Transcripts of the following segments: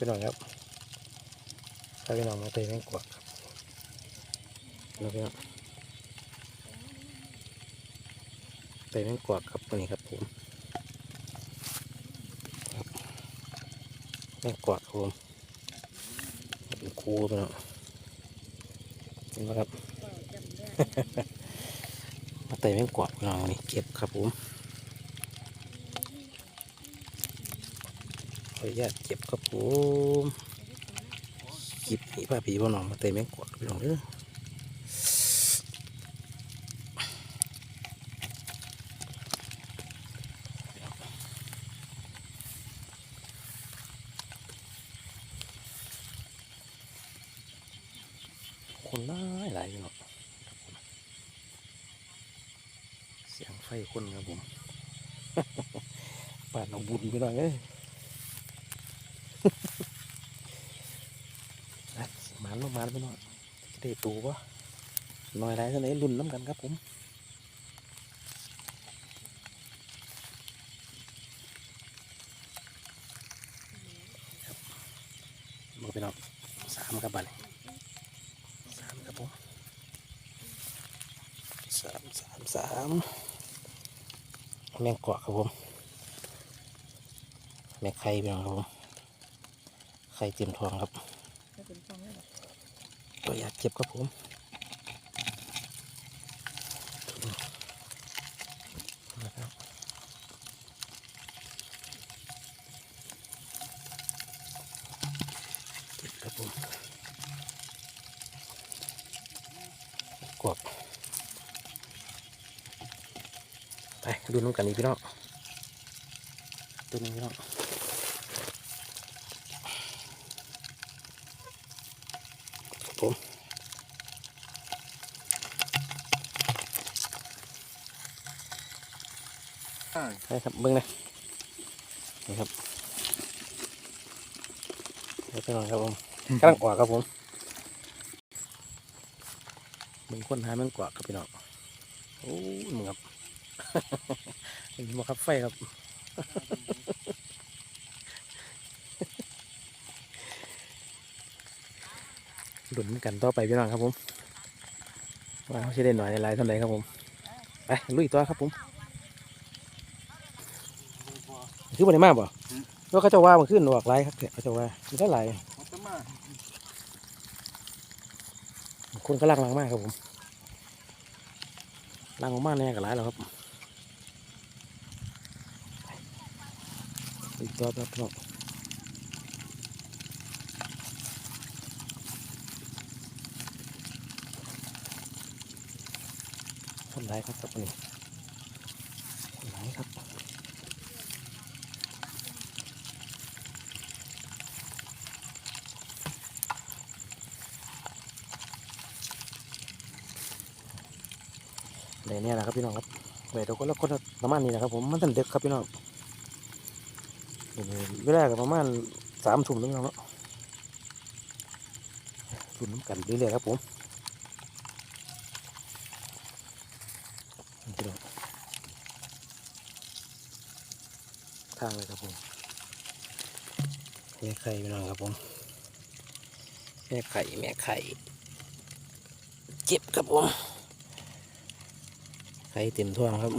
พี่น้องครับถ้าพี่น้องมาเตะแมงกวักครับแล้วพี่น้องเตะแมงกวักครับตัวนี้ครับผมแมงกวักครับผมเป็นคูพี่น้องเห็นไหมครับ มาเตะแมงกวักพี่น้องนี่เก็บครับผม ขออนุญาตเก็บครับผมคลิปนี้าพี่พ่อน้องมาเตะแมงกวักพี่น้องเด้อคนหลายหลายพี่น้องครับผมเสียงไฟคนครับผมป่านเอาบุญพี่น้องเอ้ย นะหมันลงมาแล้วพี่น้องจะ ได้ตูปะหน่อยไรเท่าไหร่รุ่นน้ำกันครับผมมาพี่น้องสามครับบัดนสามครับผมสามสามสามแมงกวกครับผมแมงไข่พี่น้องครับผมไข่เต็มทองครับ ไม่เป็นฟองเลยหรอ ตัวอยากเก็บครับผมนะครับเก็บครับผมกวบไปดูน้ำกันอีกพี่น้องดูน้ำพี่น้องครับผม อ่าใช่ครับเบิ้งนะนี่ครับเดี๋ยวไปนอนครับผมกำลังออกครับผมมึงคนหาแมันกว่าครับพี่น้องโอ้ยมึงครับเห็นบ่ครับไฟครับดุนกันต่อไปพี่น้องครับผมว่าเขาจะได้หน่อยในลายเท่าไหร่ครับผมไปลุยต่อครับผม คือบ่ได้มาบ่แล้วเขาจะว่ามันขึ้นออกไรครับเขาจะว่ามันก็ไหลเขาจะมาคนก็ลังลังมากครับผมลังออกมาแน่กับหลายแล้วครับอีกตัวครับพี่น้องคนร้ายครับครับวันนี้คนร้ายครับ เนี่ยนะครับพี่น้องครับเดี๋ยวก็แล้วก็ประมาณนี้นะครับผมมันตันเด็กครับพี่น้องเวลาก็ประมาณสามทุ่มนึงแล้วเนาะทุ่มน้ำกันเรื่อยๆครับผมพี่น้องทางเลยครับผมแม่ไข่พี่น้องครับผมแม่ไข่แม่ไข่เจ็บครับผม ไข่เต็มท้องครับ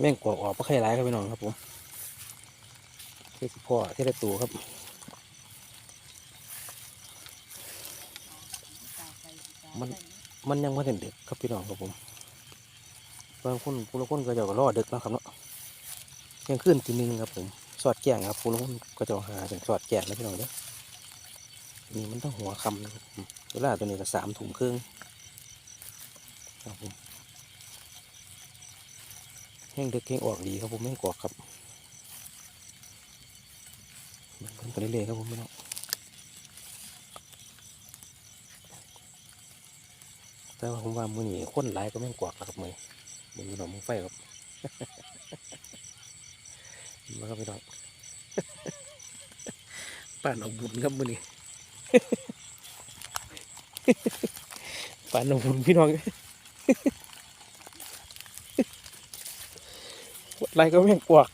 แม่งกวกออกปลาไข่ร้ายครับพี่น้องครับผมเที่พ่อที่ได้ตูครับ มันมันยังไม่ถึงดึกครับพี่น้องครับผมบางคนผู้ละคนก็จะรอเดึกนะครับเนาะยังขึ้นทีนึงครับผมสอดแกงครับผู้ละคนก็จะหาถึงสอดแกงนะพี่น้องเด้อนี่มันต้องหัวคำนะครับผมเวลาตัวนี้ก็สามถุงครึ่งครับผมแห้งเด็กแห้งออกดีครับผมไม่กอกครับมันเพิ่มไปเรื่อยๆครับผมพี่น้อง แต่ว่าผมว่ามือนี้คนหลายก็แม่งกวักแล้วครับมือมือหนอมือไฟครับนะครับพี่น้องป่านเอาบุญครับมือนี้ป่านเอาบุญพี่น้องไรก็แม่งกวัก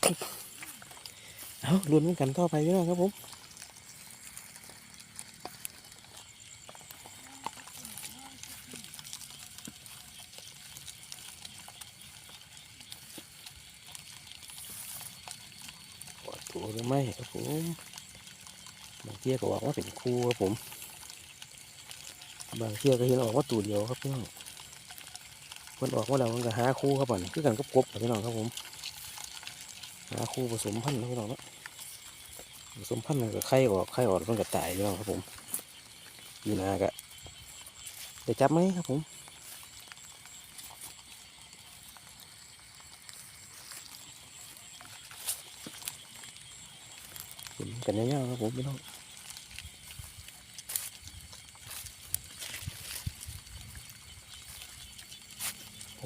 เอาลุ้นกันต่อไปพี่น้องครับผม ปอดถูหรือไม่ครับผมบางเที่ยก็บอกว่าเป็น คู่ครับผม บางเที่ยก็เห็นออกว่าตัวเดียวครับพี่น้องมันออกว่าเรามันก็หาคู่ครับผมคือกันกับกบครบพี่น้องครับผมหาคู่ผสมพันธุ์พี่น้องนะผสมพันธุ์มันก็ไข่ออกไข่ออกมันก็ตายพี่น้องครับผมอยีนากะได้จับไหมครับผมเห็นกันยาวๆครับผมพี่น้อง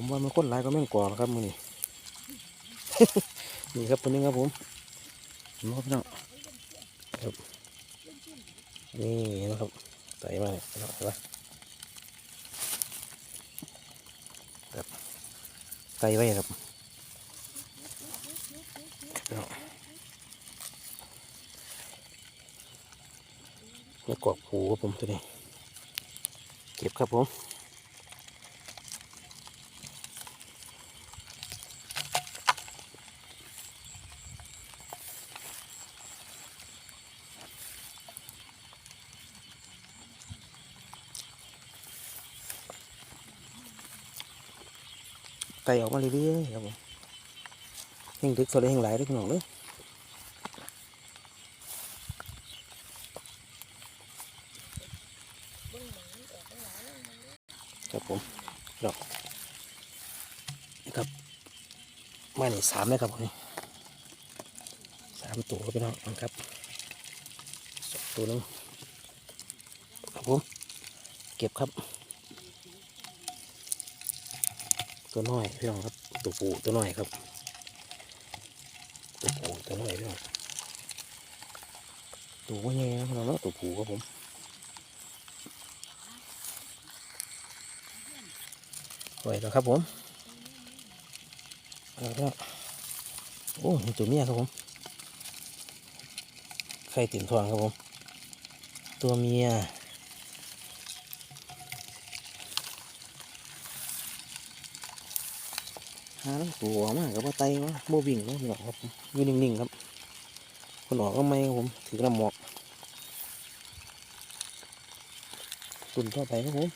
ผมว่ามันคนหลายก็แม่งกว่าครับมือนี่นี่ครับตัวนี้ครับผมเห็นไหมครับพี่น้องครับนี่นะครับใส่มาเนี่ยพี่น้องเห็นปะครับใส่ไว้ครับนี่กรอกผูครับผมตัวนี้ เก็บครับผม ไตออกมาเรื่อยๆครับผมแห่งดึกสดแห่งหลายด้วยพี่น้องเด้อครับผมดอกนี่ครับมานี่สามเลยครับผมนี่สามตัวครับพี่น้องนะครับสองตัวนึงครับผมเก็บครับ ตัวน้อยพี่น้องครับตัวปูตัวน้อยครับตัวปูตัวน้อยพี่น้องตัวว่าไงนะพี่น้องเนาะตัวปูครับผมไว้แล้วครับผมเอาละโอ้ตัวเมียครับผมไข่ติ่มทองครับผม ตัวเมียาทั้งตัวมากกับว่าไตวะโบวิ่งเนาะพี่น้องครับอยู่นิ่งๆครับคนออกก็ไม่ครับผมถือน้ำหมอกตุ่นต่อไปครับผม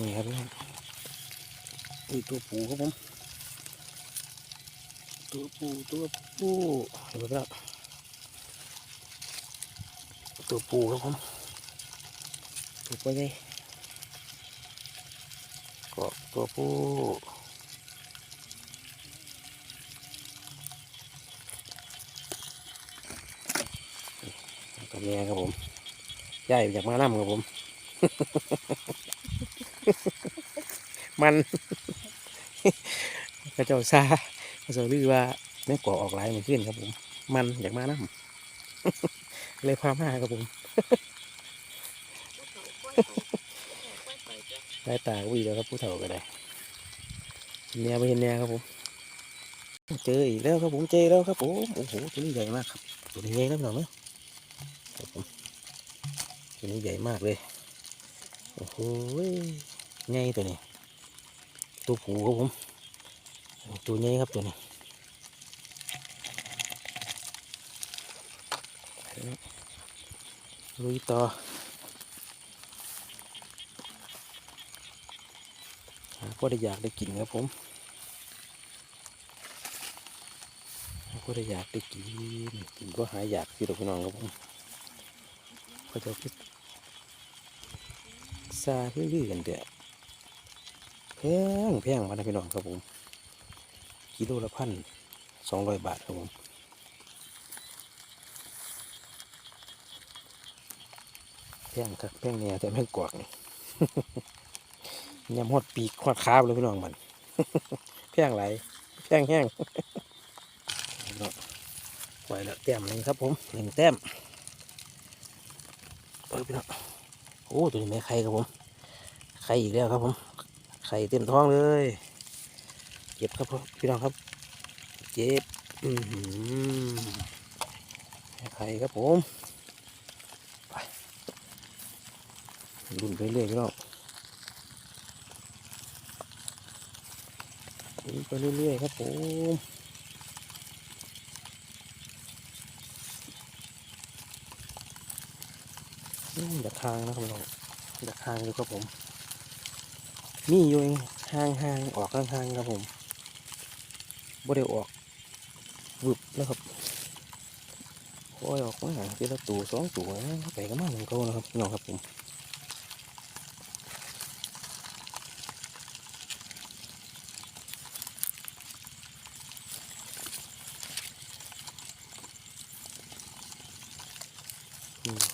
นี่ครับพี่ตัวปูครับผมตัวปูตัวปูเห็นไหมครับตัวปูครับผมตัวปูใหญ่ก็ตัวปู ตัวเมียครับผมย่ายอยากมาน้ำครับผม มันกระเจ้าซาเจ้าลือว่าแม่ก่อออกหลายมันขึ้นครับผม มันอยากมาน้ำเลยพามาครับผมได้ตาก็วีแล้วครับผู้เฒ่าก็ได้เนียไปเห็นเนียครับผมเจออีกแล้วครับผมเจอแล้วครับผมโอ้โหตัวนี้ใหญ่มากครับตัวนี้ใหญ่นะพี่น้องเนาะครับผม ตัวนี้ใหญ่มากเลย โอ้โหใหญ่ตัวนี้ ตัวผูครับผม ตัวใหญ่ครับตัวนี้ลุยต่อก็ได้อยากได้กินครับผมก็ได้อยากได้กินกินก็หายอยากพี่ดอกพี่น้องครับผม ก็จะพิซาเรื่อยๆกันเด้อแพงแพงมานะพี่น้องครับผมกิโลละพันสองร้อยบาทครับผมแพงครับแพงเนี่ยแต่แพงกวากนี่ยำหอดปีกหอดคาบเลยพี่น้องมันแพงไหลแพงแห้งพเนาะปล่อยแล้วแต้มหนึ่งครับผมหนึ่งแต้ม เอ้ยพี่น้องโอ้ตัวนี้ไม่ไข่ครับผมไข่อีกแล้วครับผมไข่เต็มท้องเลยเก็บครับพี่น้องครับเก็บอือหือไข่ครับผมไปรุ่นไปเรื่อยพี่น้องรุ่นไปเรื่อยๆครับผม อืมอยากทางนะครับพี่น้องอยากทางอยู่ครับผม มีอยู่เองห่างห่างออกห่างห่างๆครับผมบ่ได้ออกวึบนะครับคอยออกมาทีละตัวสองตัวนะไปก็มาเหมือนเขานะครับน้องครับผม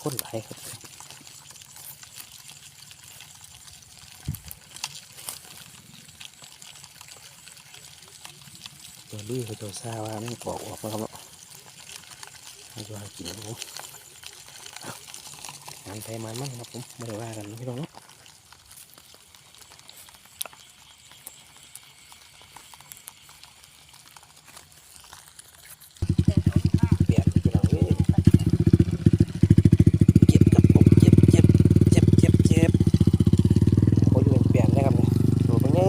คนหลายครับ ดื้อไปตัวซาว่าไม่ปอกออกนะครับเนาะให้ตัวกินนะผมงานไทยมันมั่งครับผมไม่ได้ว่ากันไม่ต้องเนาะเปลี่ยนพี่น้องเอ้ยเจ็บกับผมเจ็บเจ็บเจ็บเจ็บเจ็บโอ้ยเปลี่ยนได้ครับเนี่ยดูเป็นไง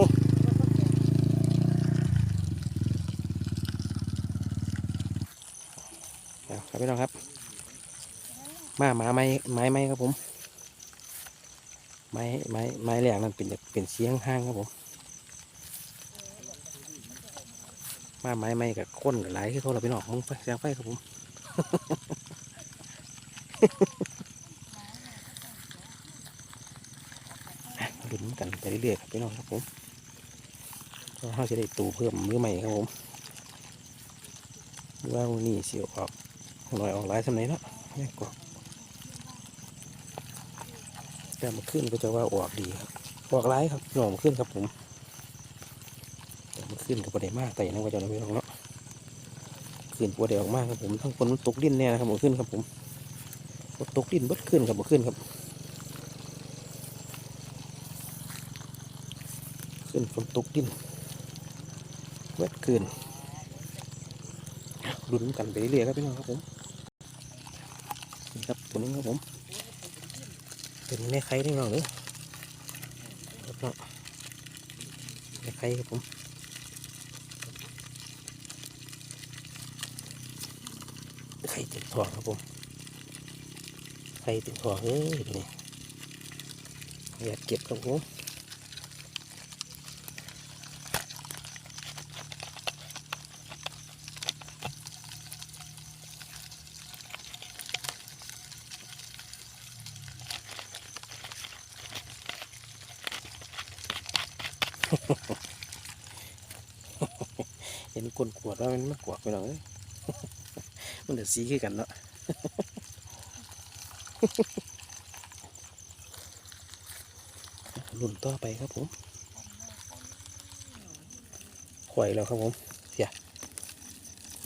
ครับพี่น้องครับ มาหมาไม้ไม้ไม้ครับผม ไม้ไม้ไม้แหลกนั่นเป็นเป็นเสียงห้างครับผมมาไม้ไม้กับคนกับไหลคือเขาเราพี่น้องมึงไปเสียงไฟครับผมลุ้นกันไปเรื่อยๆครับพี่น้องครับผมก็เขาจะได้ตูเพิ่มมือใหม่ครับผมว่าวันนี้เสียวออกหน่อยออกหลายสำไหนเนาะแม่กว่า แต่มาขึ้นก็จะว่าออกดีครับออกหลายครับหน่อมาขึ้นครับผมแต่มาขึ้นกับประเดี๋ยวมากแต่อย่างนั้นก็จะไม่ลงเนาะขึ้นประเดี๋ยวออกมากครับผมทั้งคนมันตกดิ้นแน่นะครับมาขึ้นครับผมตกดิ้นเบิดขึ้นครับมาขึ้นครับ ขึ้นฝนตกดิ้นเบิดขึ้นลุ้นกันไปเรื่อยครับพี่น้องครับผมนะครับตัวนี้ครับผม เป็นแม่ไข่ด้หรอเลยครับเนาะแม่ไข่ครับผมไข่ติดท้องครับผมไข่ติดท้องเฮ้ยนี่อยากเก็บครับผมเห็นคน ขวดว่ามันไม่กไปหรอกเอ้ยมันเดือดสีขึ้นกันเนาะลุนต่อไปครับผมขวายแล้วครับผมเสีย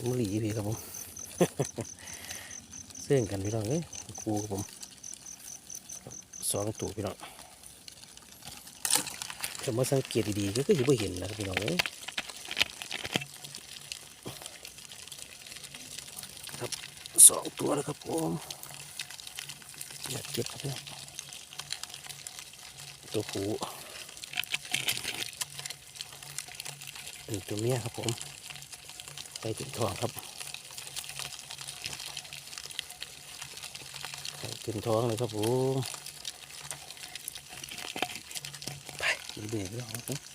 มือหลีพี่ครับผมเสื่องกันพี่น้องเอ้ยครูครับผมสองตัวพี่น้องแต่มาสังเกตดีๆก็คือไม่เห็นนะครับพี่น้องเอ้ยครับ สองตัวแล้วครับผมอยากเก็บครับตัวผูเป็นตัวเมียครับผมไปถึงทองครับไปถึงท้องเลยครับผมไปกินเบรกแล้วครับ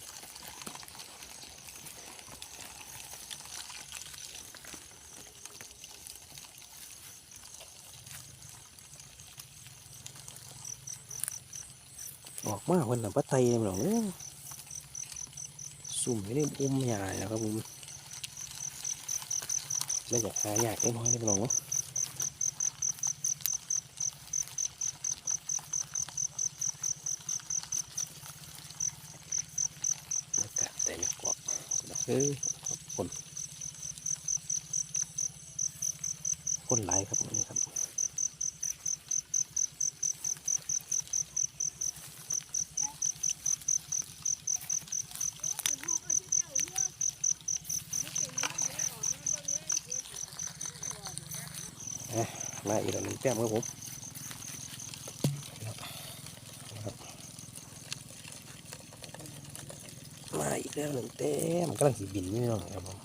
มาวันหลังปัตไตเลยหรอเนี่ยสุ่มไม่ได้อุ้มใหญ่นะครับผมไม่อยากหาอยากได้น้อยได้หรอกเออคุณคนหลายครับนี่ครับ มาอีกแล้วหนึ่งแต้มครับผมมาอีกแล้วหนึ่งแต้มกำลังสีบินนี่น้องครับผม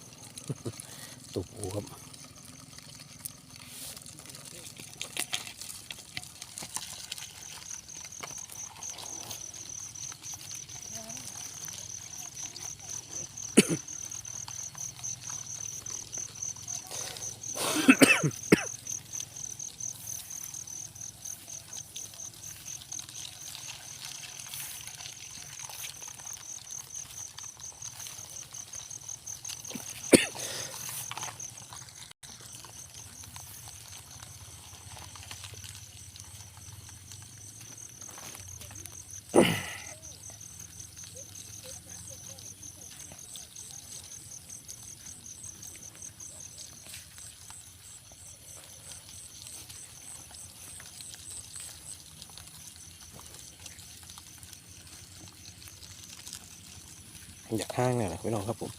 อยากห้างเนี่ยนะพี่น้องครับผม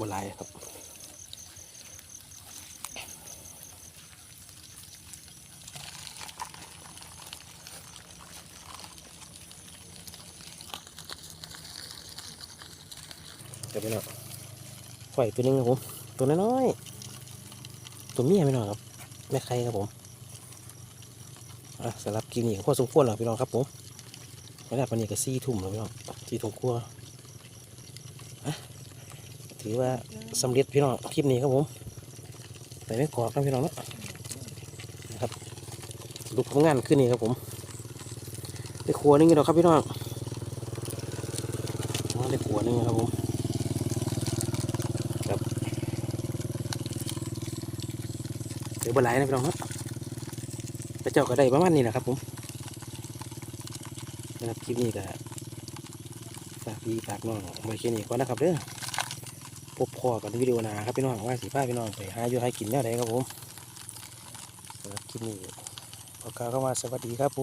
บนลายครับเดี๋ยวพี่น้องปล่ตัวนึงครับผมตัวน้อยๆตัวเมียพี่น้องครับแม่ใครครับผมสำหรับกินนี่ก็พอสมควรแล้วพี่น้องครับผมเวลาปานนี้ก็สี่ทุ่มแล้วพี่น้องสี่ทุ่มกว่าอะ ถือว่าสำเร็จพี่น้องคลิปนี้ครับผมไปไม่กรอกนะพี่น้องนะครับดูผลงานขึ้นนี่ครับผมได้ครัวนึงแล้วครับพี่น้องได้ครัวนึงครับผมเดี๋ยวบนไหลายนะพี่น้องครับพระเจ้าก็ได้ประมาณนี้แหละครับผมนะครับคลิปนี้ก็ พี่ฝากน้องไว้แค่นี้ก่อนนะครับเด้อพบพอกันวิดีโอหน้าครับพี่น้องว่าสีผ้าพี่น้องไปหาอยู่ให้กินแนวใดครับผมสำหรับคลิปนี้ขอกล่าวคำว่าสวัสดีครับผ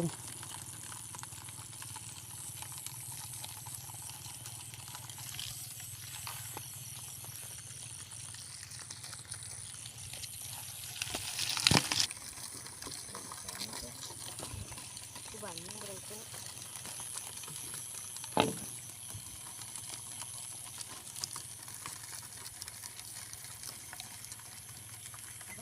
ม